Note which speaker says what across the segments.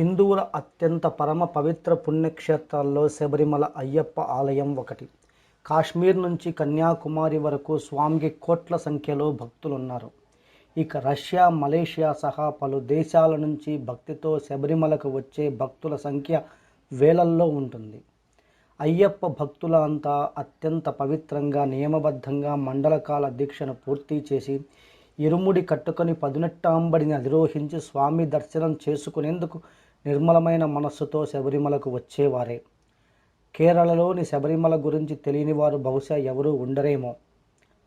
Speaker 1: హిందువుల అత్యంత పరమ పవిత్ర పుణ్యక్షేత్రాల్లో శబరిమల అయ్యప్ప ఆలయం ఒకటి. కాశ్మీర్ నుంచి కన్యాకుమారి వరకు స్వామికి కోట్ల సంఖ్యలో భక్తులున్నారు. ఇక రష్యా మలేషియా సహా పలు దేశాల నుంచి భక్తితో శబరిమలకు వచ్చే భక్తుల సంఖ్య వేలల్లో ఉంటుంది. అయ్యప్ప భక్తుల అంతా అత్యంత పవిత్రంగా నియమబద్ధంగా మండలకాల దీక్షను పూర్తి చేసి ఇరుముడి కట్టుకొని పదునెట్టాంబడిని అధిరోహించి స్వామి దర్శనం చేసుకునేందుకు నిర్మలమైన మనస్సుతో శబరిమలకు వచ్చేవారే. కేరళలోని శబరిమల గురించి తెలియని వారు బహుశా ఎవరూ ఉండరేమో.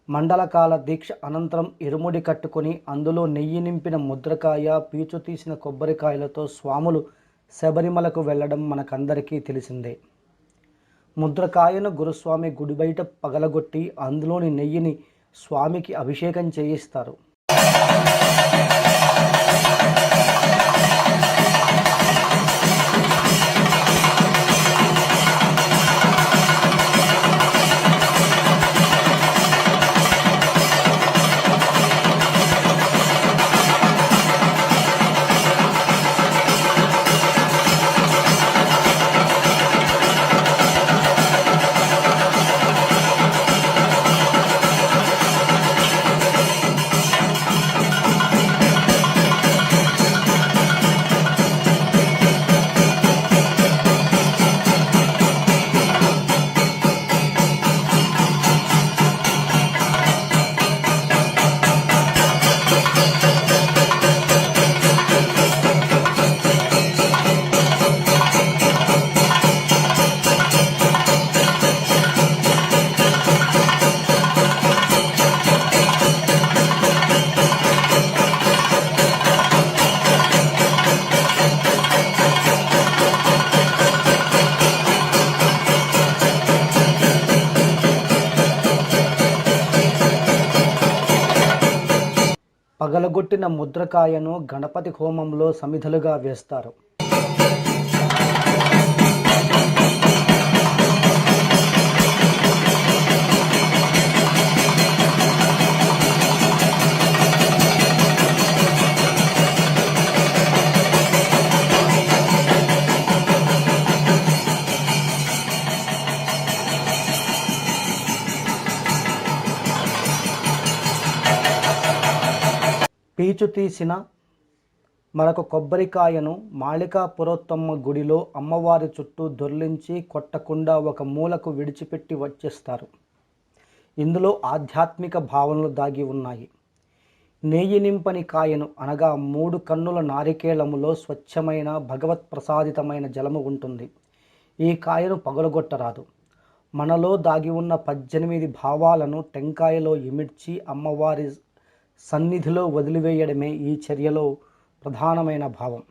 Speaker 1: మండలకాల దీక్ష అనంతరం ఇరుముడి కట్టుకొని అందులో నెయ్యి నింపిన ముద్రకాయ పీచు తీసిన కొబ్బరికాయలతో స్వాములు శబరిమలకు వెళ్ళడం మనకందరికీ తెలిసిందే. ముద్రకాయను గురుస్వామి గుడి బయట పగలగొట్టి అందులోని నెయ్యిని స్వామికి అభిషేకం చేయిస్తారు. పగలగొట్టిన ముద్రకాయను గణపతి హోమంలో సమిధలుగా వేస్తారు. పీచు తీసిన మరొక కొబ్బరికాయను మాళికా పురోత్తమ్మ గుడిలో అమ్మవారి చుట్టూ దొర్లించి కొట్టకుండా ఒక మూలకు విడిచిపెట్టి వచ్చేస్తారు. ఇందులో ఆధ్యాత్మిక భావనలు దాగి ఉన్నాయి. నెయ్యి నింపని కాయను అనగా మూడు కన్నుల నారికేళములో స్వచ్ఛమైన భగవత్ ప్రసాదితమైన జలము ఉంటుంది. ఈ కాయను పగలగొట్టరాదు. మనలో దాగి ఉన్న పద్దెనిమిది భావాలను టెంకాయలో ఇమిడ్చి అమ్మవారి సన్నిధిలో వదిలివేయడమే ఈ చర్యలో ప్రధానమైన భావం.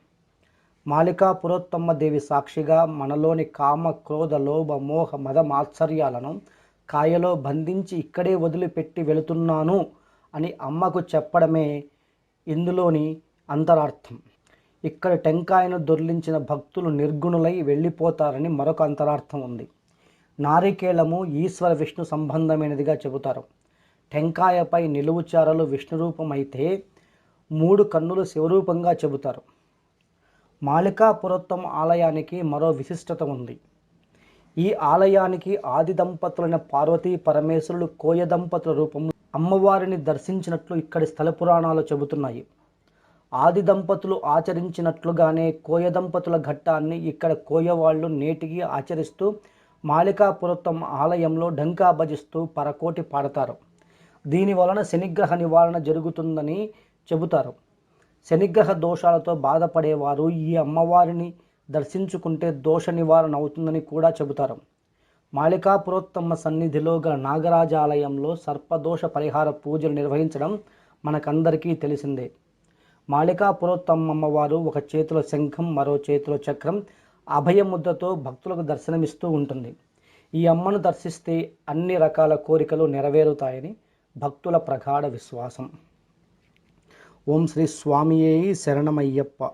Speaker 1: మాలికా పురోత్తమ్మ దేవి సాక్షిగా మనలోని కామ క్రోధ లోభ మోహ మద మాత్సర్యాలను కాయలో బంధించి ఇక్కడే వదిలిపెట్టి వెళుతున్నాను అని అమ్మకు చెప్పడమే ఇందులోని అంతరార్థం. ఇక్కడ టెంకాయను దొర్లించిన భక్తులు నిర్గుణులై వెళ్ళిపోతారని మరొక అంతరార్థం ఉంది. నారికేళము ఈశ్వర విష్ణు సంబంధమైనదిగా చెబుతారు. టెంకాయపై నిలువుచారలు విష్ణురూపమైతే మూడు కన్నులు శివరూపంగా చెబుతారు. మాలికాపురోత్తమ ఆలయానికి మరో విశిష్టత ఉంది. ఈ ఆలయానికి ఆది దంపతులైన పార్వతీ పరమేశ్వరులు కోయ దంపతుల రూపంలో అమ్మవారిని దర్శించినట్లు ఇక్కడి స్థల పురాణాలు చెబుతున్నాయి. ఆది దంపతులు ఆచరించినట్లుగానే కోయ దంపతుల ఘట్టాన్ని ఇక్కడ కోయవాళ్ళు నేటికి ఆచరిస్తూ మాళికాపురత్వం ఆలయంలో డంకా భజిస్తూ పరకోటి పాడతారు. దీని వలన శనిగ్రహ నివారణ జరుగుతుందని చెబుతారు. శనిగ్రహ దోషాలతో బాధపడేవారు ఈ అమ్మవారిని దర్శించుకుంటే దోష నివారణ అవుతుందని కూడా చెబుతారు. మాళికాపురోత్తమ సన్నిధిలో గల నాగరాజాలయంలో సర్పదోష పరిహార పూజలు నిర్వహించడం మనకందరికీ తెలిసిందే. మాళికాపురోత్తమ అమ్మవారు ఒక చేతిలో శంఖం మరో చేతిలో చక్రం అభయముద్రతో భక్తులకు దర్శనమిస్తూ ఉంటుంది. ఈ అమ్మను దర్శిస్తే అన్ని రకాల కోరికలు నెరవేరుతాయని భక్తుల ప్రగాఢ విశ్వాసం. ఓం శ్రీ స్వామియే శరణమయ్యప్ప.